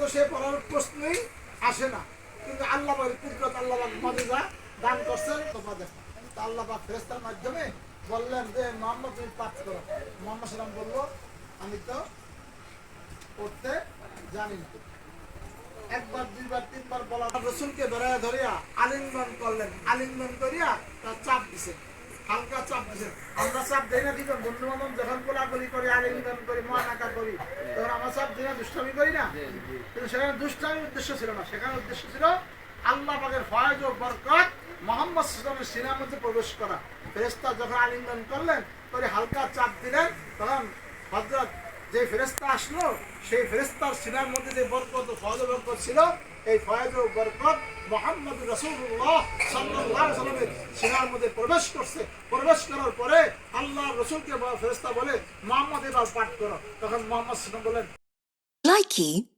তো সে পড়ার প্রশ্নই আসে না। কিন্তু আল্লাহ কুদরত আল্লাহ দান করছেন তোমাদের তা ফেরেস্তার মাধ্যমে বললেন যে, মোহাম্মদ, তুমি পাঠ করো। মোহাম্মদ সালাম বলল, আমি তো জানি না। একবার, দুইবার, তিনবার বলা রসুলকে ধরিয়া ধরিয়া আলিঙ্গন করলেন। আলিঙ্গন করিয়া তার চাপ দিছে। হালকা চাপ দিছে। আমরা চাপ দেই না, কি করি? বন্ধু বান্ধব যখন গোলাগুলি করি আলিঙ্গন করি মহানাকা করি তখন চাপ দুষ্টামি করি না। কিন্তু সেখানে দুষ্টামির উদ্দেশ্য ছিল না। সেখানে উদ্দেশ্য ছিল আল্লাহ পাকের ফয়েজ ও বরকত মোহাম্মদ সিনার মধ্যে প্রবেশ করা। ফেরেস্তা যখন আলিঙ্গন করলেন করে হালকা চাপ দিলেন তখন হজরত যে ফেরেস্তা আসলো সেই ফেরেস্তার সিনার মধ্যে যে বরকত ফয়জ বরকত ছিল এই ফয়জ ও বরকত মোহাম্মদ রসুল্লাহ সাল্লামের সিনার মধ্যে প্রবেশ করছে। প্রবেশ করার পরে আল্লাহ রসুলকে ফেরেস্তা বলে মোহাম্মদ এবার পাঠ করো। তখন মোহাম্মদ সাল্লাম বলেন Nike